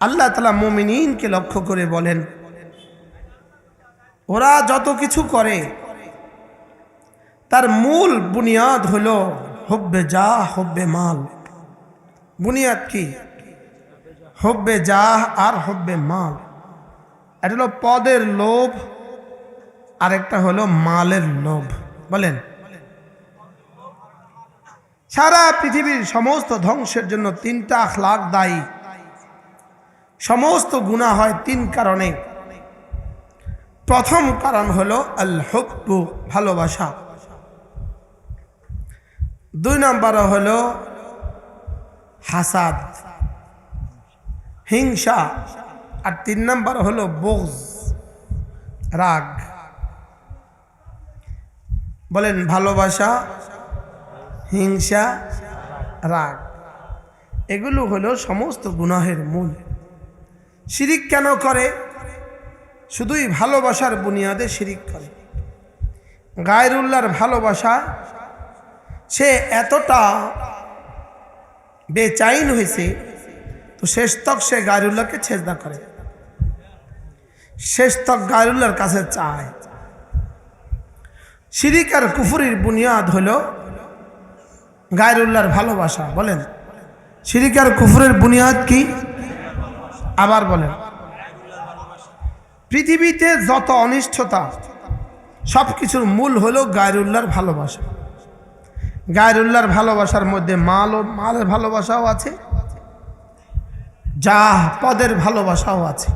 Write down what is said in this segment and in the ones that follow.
আল্লাহ তালা মোমিনকে লক্ষ্য করে বলেন, ওরা যত কিছু করে, তার মূল বুনিয়াদ হল হব্বে যা, হব্বে মাল। বুনিয়াদ কি? হব্বে জাহ আর হব্বে মাল। এটা হলো পদের লোভ, আরেকটা হলো মালের লোভ। বলেন, সারা পৃথিবীর সমস্ত ধ্বংসের জন্য তিনটা আখলাক দায়ী। সমস্ত গুণা হয় তিন কারণে। প্রথম কারণ হলো আল হব্বু ভালোবাসা। দুই নম্বর হলো হাসাদ, হিংসা। আর তিন নম্বর হলো বোজ রাগ। বলেন ভালোবাসা, হিংসা, রাগ। এগুলো হলো সমস্ত গুনাহের মূল। শিরিক কেন করে? শুধুই ভালোবাসার বুনিয়াদে শিরিক করে। গায়রুল্লাহর ভালোবাসা সে এতটা বেচাইন হয়েছে, তো শেষ তক সে গায়রুল্লাহকে ছেজদা করে। শেষ তক গায়রুল্লাহর কাছে চায়। শিরিক আর কুফুরির বুনিয়াদ হল গায়রুল্লাহর ভালোবাসা, বলেন। শিরিক আর কুফুরের বুনিয়াদ কি? আবার বলেন। পৃথিবীতে যত অনিষ্ঠতা সব কিছুর মূল হলো গায়রুল্লাহর ভালোবাসা। গায়রুল্লাহর ভালোবাসার মধ্যে মাল ও মালের ভালোবাসাও আছে যা পদের ভালোবাসাও আছে।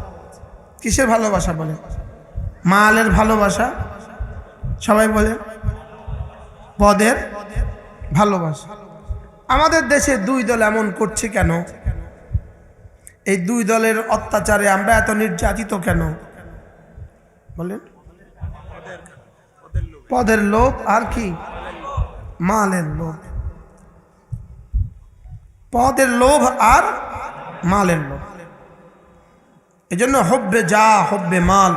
কিসের ভালোবাসা বলে মালের ভালোবাসা, সবাই বলে পদের ভালোবাসা। আমাদের দেশে দুই দল এমন করছে কেন? এই দুই দলের অত্যাচারে আমরা এত নির্যাতিত কেন? বলেন। পদের লোভ আর কি? মালের লোভ। পদের লোভ আর মালের লোভ। এই জন্য হব্বে যা, হব্বে মাল।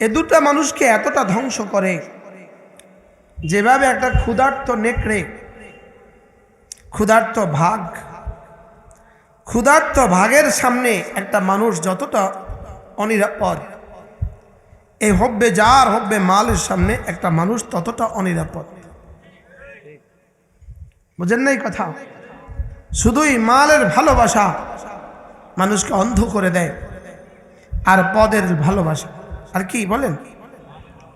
এ দুটা মানুষকে এতটা ধ্বংস করে, যেভাবে একটা ক্ষুধার্ত নেকড়ে, ক্ষুধার্ত ভাগ ক্ষুধার্ত ভাগের সামনে একটা মানুষ যতটা অনিরাপদ এই হব্বে যার হব্বে মালের সামনে একটা মানুষ ততটা অনিরাপদ। বুঝেন না এই কথা? শুধুই মালের ভালোবাসা মানুষকে অন্ধ করে দেয়, আর পদের ভালোবাসা। আর কি বলেন?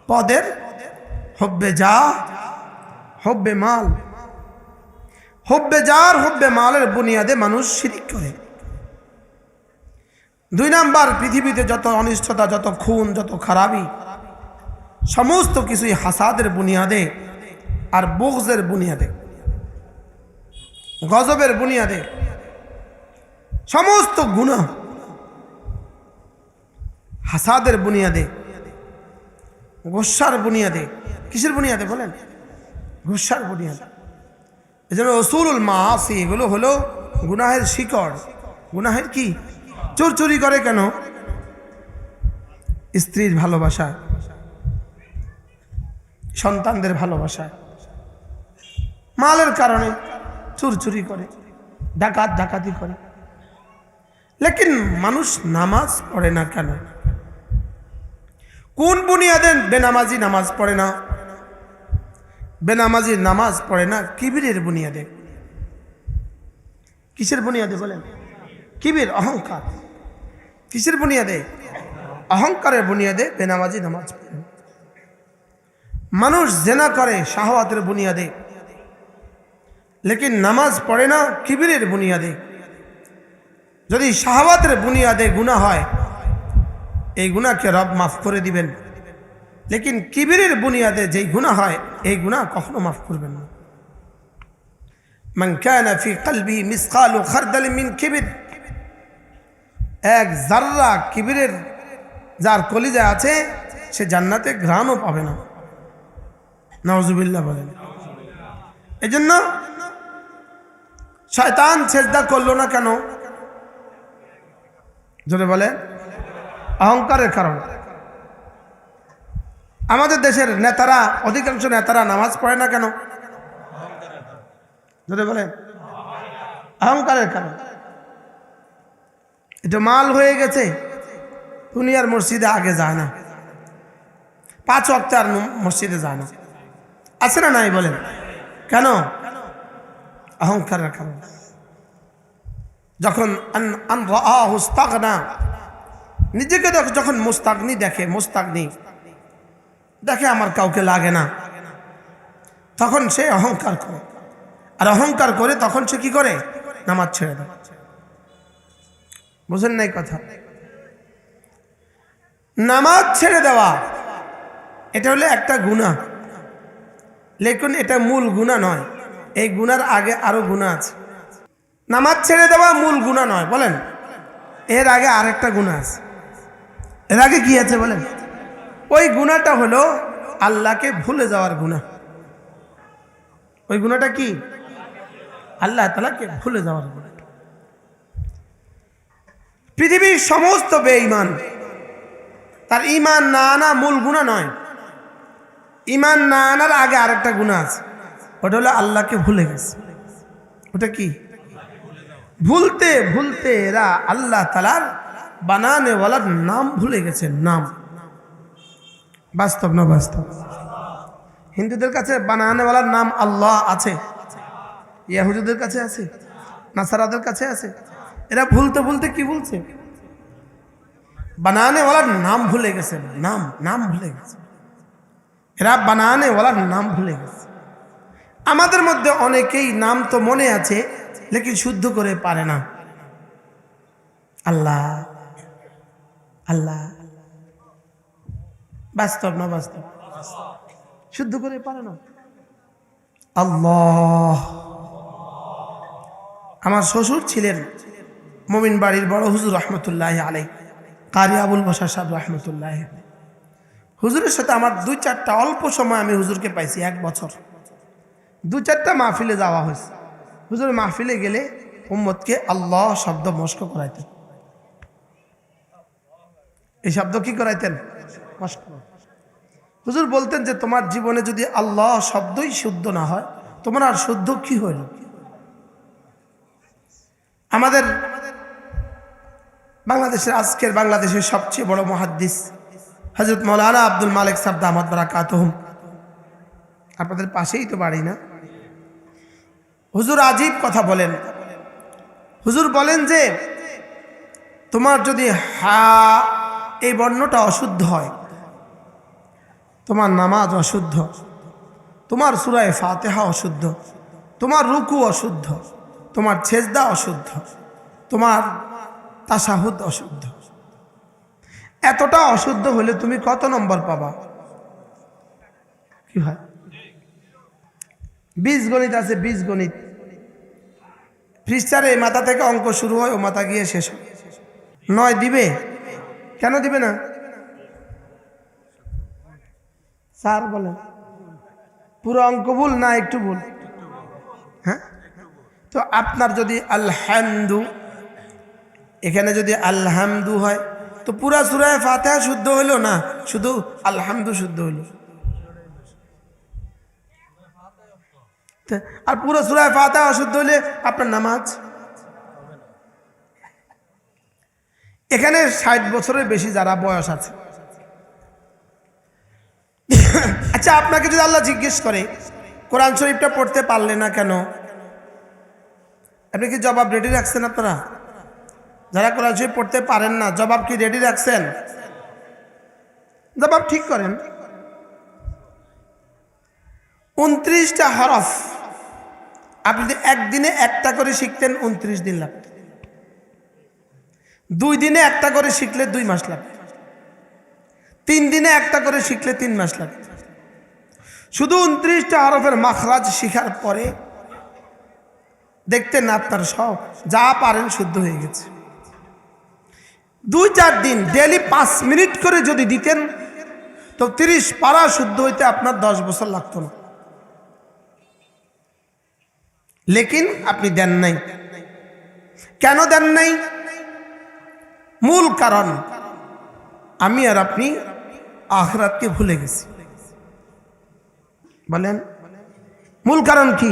পদের হব্বে যা, হব্বে মাল। হব্বে যার হব্বে মালের বুনিয়াদে মানুষ শিরিক করে দুই নাম্বার, পৃথিবীতে যত অনিষ্টতা, যত খুন, যত খারাপি, সমস্ত কিছুই হাসাদের বুনিয়াদে আর বুগজের বুনিয়াদে, গজবের বুনিয়াদে। সমস্ত গুণা হাসাদের বুনিয়াদে, গোসার বুনিয়াদে। কিসের বুনিয়াদে বলেন? গোসার বুনিয়াদে। এই জন্য রসুল মাসি এগুলো হলো গুনাহের শিকড়। গুনাহের কি? চোর চুরি করে কেন? স্ত্রীর ভালোবাসা। সন্তানদের ভালোবাসা। মালের কারণে চুর চুরি করে, ডাকাত ডাকাতি করে। লেকিন মানুষ নামাজ পড়ে না কেন? কোন বুনিয়াদের বেনামাজি নামাজ পড়ে না? বেনামাজির নামাজ পড়ে না, কিবিরের বুনিয়াদে। কিসের বুনিয়াদে বলেন? কিবির, অহংকার। কিসের বুনিয়াদে? অহংকারের বুনিয়াদে বেনামাজি নামাজ পড়ে। মানুষ জেনা করে শাহওয়াতের বুনিয়াদে, লেকিন নামাজ পড়ে না, কিবিরের বুনিয়াদে। যদি শাহওয়াতের বুনিয়াদে গুণা হয়, এই গুণাকে রব মাফ করে দিবেন। লেকিন কিবিরের বুনিয়াদে যেই গুণা হয়, এই গুণা কখনো মাফ করবেন না। মাংকানাফি কালবি মিসকালু খারদালি মিন কিবির। এক জাররা কিবিরের, যার কলিজা আছে, সে জান্নাতে ঘ্রাণও পাবে না। নওয়াজুবিল্লাহ বলেন। এই জন্য শয়তান সেজদা করল না কেন? জোরে বলে অহংকারের কারণে। আমাদের দেশের নেতারা, অধিকাংশ নেতারা নামাজ পড়ে না কেন? যদি বলেন। অহংকারের কারণ। এটা মাল হয়ে গেছে, দুনিয়ার মসজিদে আগে যায় না। পাঁচ অক্টার মসজিদে যায় না। আছে না নাই বলেন? কেন? অহংকারের কারণ। যখন নিজেকে যখন মুস্তাগনি দেখে, মুস্তাগনি দেখে আমার কাউকে লাগে না। তখন সে অহংকার করে। আর অহংকার করে তখন সে কি করে? নামাজ ছেড়ে দেয়। বুঝেন নাই কথা। নামাজ ছেড়ে দেওয়া, এটা হলো একটা গুণা লেকিন এটা মূল গুণা নয়। এই গুনার আগে আরও গুণা আছে। নামাজ ছেড়ে দেওয়া মূল গুণা নয়, বলেন। এর আগে আরেকটা গুণা আছে। এর আগে কি আছে বলেন? ওই গুণাটা হলো আল্লাহকে ভুলে যাওয়ার গুণা। ওই গুণাটা কি? আল্লাহ তালাকে ভুলে যাওয়ার গুণা। পৃথিবীর সমস্ত বেঈমান, তার ইমান না আনা মূল গুণা নয়। ইমান না আনার আগে আরেকটা গুণা আছে, ওটা হলো আল্লাহকে ভুলে গেছে। ওটা কি? ভুলতে ভুলতে এরা আল্লাহ তালার বানানেওয়ালার নাম ভুলে গেছে, নাম। বাস্তব, না বাস্তব? হিন্দুদের কাছে বানানেওয়ালার নাম আল্লাহ আছে। ইয়াহুদুদের কাছে আছে? নাসারাদের কাছে আছে? এরা ভুলতে ভুলতে কি বলছে? বানানেওয়ালার নাম ভুলে গেছে। নাম নাম ভুলে গেছে। এরা বানানেওয়ালার নাম ভুলে গেছে। আমাদের মধ্যে অনেকেই নাম তো মনে আছে, লেকিন শুদ্ধ করে পারে না। আল্লাহ আল্লাহ বাস্তব না বাস্তব? শুদ্ধ করে পারে না। আল্লাহ। আমার শ্বশুর ছিলেন মমিন বাড়ির বড় হুজুর রহমতুল্লাহ আলাই কারি আবুল বসার সাহেব রহমতুল্লাহ। হুজুরের সাথে আমার দুই চারটা অল্প সময় আমি হুজুরকে পাইছি এক বছর। দু চারটা মাহফিলে যাওয়া হয়েছে। হুজুর মাহফিলে গেলে উম্মতকে আল্লাহ শব্দ মস্ক করাইতেন। এই শব্দ কি করাইতেন? মস্ক হুজুর বলতেন যে তোমার জীবনে যদি আল্লাহ শব্দই শুদ্ধ না হয়, তোমার আর শুদ্ধ কি হইল আমাদের বাংলাদেশের, আজকের বাংলাদেশের সবচেয়ে বড় মহাদ্দিস হজরত মৌলানা আব্দুল মালিক সাহেব দামাদ বারাকাতহম আপনাদের পাশেই তো বাড়ি না? হুজুর আজীব কথা বলেন। হুজুর বলেন যে, তোমার যদি হা, এই বর্ণটা অশুদ্ধ হয় তোমার নামাজ অশুদ্ধ। তোমার সুরায় ফাতেহা অশুদ্ধ। তোমার রুকু অশুদ্ধ। তোমার ছেজদা অশুদ্ধ। তোমার তাসাহুদ অশুদ্ধ। এতটা অশুদ্ধ হলে তুমি কত নম্বর পাবা? কি হয় বীজ গণিত আছে, বীজ গণিত। এই মাথা থেকে অঙ্ক শুরু হয়, ও মাথা গিয়ে শেষ হয়। নয় দিবে? কেন দিবে না? স্যার বলেন। পুরো অঙ্ক ভুল না একটু ভুল? হ্যাঁ? তো আপনার যদি আলহামদু, এখানে যদি আলহামদু হয়, তো পুরা সুরায় ফাতেহা শুদ্ধ হইল না? শুধু আলহামদু শুদ্ধ হইল আর পুরো সুরায় ফাতেহা অশুদ্ধ হইলে আপনার নামাজ? এখানে ষাট বছরের বেশি যারা বয়স আছে আচ্ছা আপনাকে যদি আল্লাহ জিজ্ঞেস করে, কোরআন শরীফটা পড়তে পারলে না কেন? আপনি কি জবাব রেডি রাখছেন আপনারা? যারা কোরআন শরীফ পড়তে পারেন না, জবাব কি রেডি রাখছেন? জবাব ঠিক করেন। উনত্রিশটা হরফ। আপনি যদি একদিনে একটা করে শিখতেন, উনত্রিশ দিন লাগত। দুই দিনে একটা করে শিখলে দুই মাস লাগবে তিন দিনে একটা করে শিখলে তিন মাস লাগবে শুধু উনত্রিশটা হরফের মাখরাজ শিখার পরে দেখতেন আপনার সব, যা পারেন শুদ্ধ হয়ে গেছে। দুই চার দিন ডেলি পাঁচ মিনিট করে যদি দিতেন, তো তিরিশ পারা শুদ্ধ হইতে আপনার দশ বছর লাগতো না। লেকিন আপনি দেন নাই। কেন দেন নাই? মূল কারণ, আমি আর আপনি আখরাতকে ভুলে গেছি। বলেন মূল কারণ কি?